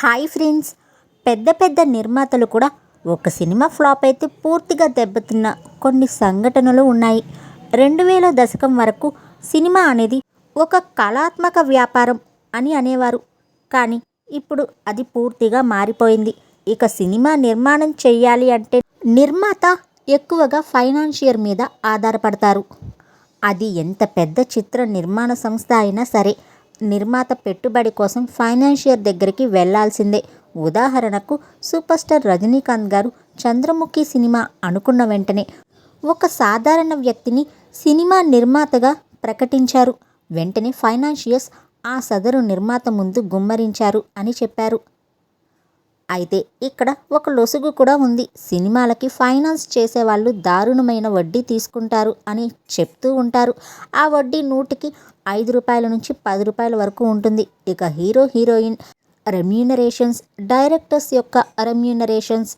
Hi friends. పెద్ద పెద్ద నిర్మాతలు కూడా ఒక సినిమా ఫ్లాప్ అయితే పూర్తిగా దెబ్బతిన్న కొన్ని సంఘటనలు ఉన్నాయి. రెండు వేల దశకం వరకు సినిమా అనేది ఒక కళాత్మక వ్యాపారం అని అనేవారు. కానీ ఇప్పుడు అది పూర్తిగా మారిపోయింది. ఇక సినిమా నిర్మాణం చేయాలి అంటే నిర్మాత ఎక్కువగా ఫైనాన్షియర్ మీద ఆధారపడతారు. అది ఎంత పెద్ద చిత్ర నిర్మాణ సంస్థ అయినా సరే నిర్మాత పెట్టుబడి కోసం ఫైనాన్షియర్ దగ్గరికి వెళ్ళాల్సిందే. ఉదాహరణకు సూపర్ స్టార్ రజనీకాంత్ గారు చంద్రముఖి సినిమా అనుకున్న వెంటనే ఒక సాధారణ వ్యక్తిని సినిమా నిర్మాతగా ప్రకటించారు. వెంటనే ఫైనాన్షియర్స్ ఆ సదరు నిర్మాత ముందు గుమ్మరించారు అని చెప్పారు. అయితే ఇక్కడ ఒక లొసుగు కూడా ఉంది. సినిమాలకి ఫైనాన్స్ చేసేవాళ్ళు దారుణమైన వడ్డీ తీసుకుంటారు అని చెప్తూ ఉంటారు. ఆ వడ్డీ నూటికి ఐదు రూపాయల నుంచి పది రూపాయల వరకు ఉంటుంది. ఇక హీరో హీరోయిన్ రెమ్యూనరేషన్స్ డైరెక్టర్స్ యొక్క రెమ్యూనరేషన్స్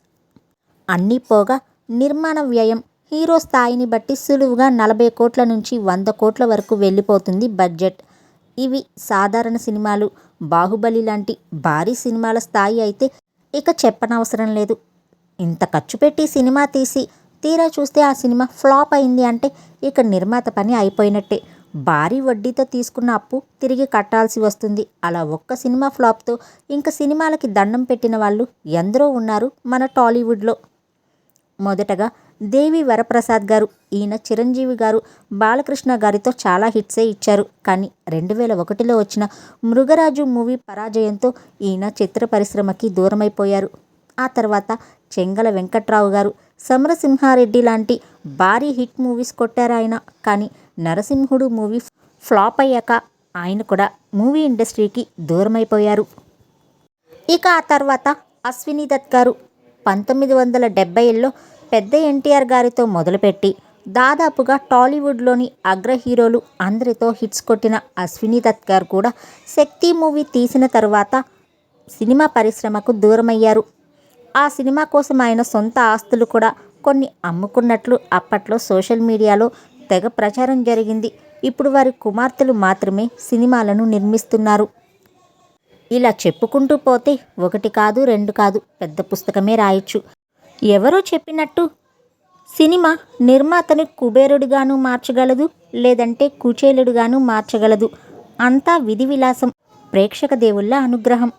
అన్నీ పోగా నిర్మాణ వ్యయం హీరో స్థాయిని బట్టి సులువుగా నలభై కోట్ల నుంచి వంద కోట్ల వరకు వెళ్ళిపోతుంది బడ్జెట్. ఇవి సాధారణ సినిమాలు. బాహుబలి లాంటి భారీ సినిమాల స్థాయి అయితే ఇక చెప్పనవసరం లేదు. ఇంత ఖర్చు పెట్టి సినిమా తీసి తీరా చూస్తే ఆ సినిమా ఫ్లాప్ అయింది అంటే ఇక నిర్మాత పని అయిపోయినట్టే. భారీ వడ్డీతో తీసుకున్న అప్పు తిరిగి కట్టాల్సి వస్తుంది. అలా ఒక్క సినిమా ఫ్లాప్తో ఇంకా సినిమాలకి దండం పెట్టిన వాళ్ళు ఎందరో ఉన్నారు మన టాలీవుడ్లో. మొదటగా దేవి వరప్రసాద్ గారు ఈయన చిరంజీవి గారు బాలకృష్ణ గారితో చాలా హిట్సే ఇచ్చారు. కానీ రెండు వేల ఒకటిలో వచ్చిన మృగరాజు మూవీ పరాజయంతో ఈయన చిత్ర పరిశ్రమకి దూరమైపోయారు. ఆ తర్వాత చెంగల వెంకట్రావు గారు సమరసింహారెడ్డి లాంటి భారీ హిట్ మూవీస్ కొట్టారు ఆయన. కానీ నరసింహుడు మూవీ ఫ్లాప్ అయ్యాక ఆయన కూడా మూవీ ఇండస్ట్రీకి దూరమైపోయారు. ఇక ఆ తర్వాత అశ్విని దత్ గారు పంతొమ్మిది వందల డెబ్బైలో పెద్ద ఎన్టీఆర్ గారితో మొదలుపెట్టి దాదాపుగా టాలీవుడ్లోని అగ్ర హీరోలు అందరితో హిట్స్ కొట్టిన అశ్విని దత్ గారు కూడా శక్తి మూవీ తీసిన తర్వాత సినిమా పరిశ్రమకు దూరమయ్యారు. ఆ సినిమా కోసం ఆయన సొంత ఆస్తులు కూడా కొన్ని అమ్ముకున్నట్లు అప్పట్లో సోషల్ మీడియాలో తెగ ప్రచారం జరిగింది. ఇప్పుడు వారి కుమార్తెలు మాత్రమే సినిమాలను నిర్మిస్తున్నారు. ఇలా చెప్పుకుంటూ పోతే ఒకటి కాదు రెండు కాదు పెద్ద పుస్తకమే రాయొచ్చు. ఎవరో చెప్పినట్టు సినిమా నిర్మాతను కుబేరుడుగాను మార్చగలదు లేదంటే కుచేలుడుగాను మార్చగలదు. అంతా విధి విలాసం ప్రేక్షక దేవుళ్ళ అనుగ్రహం.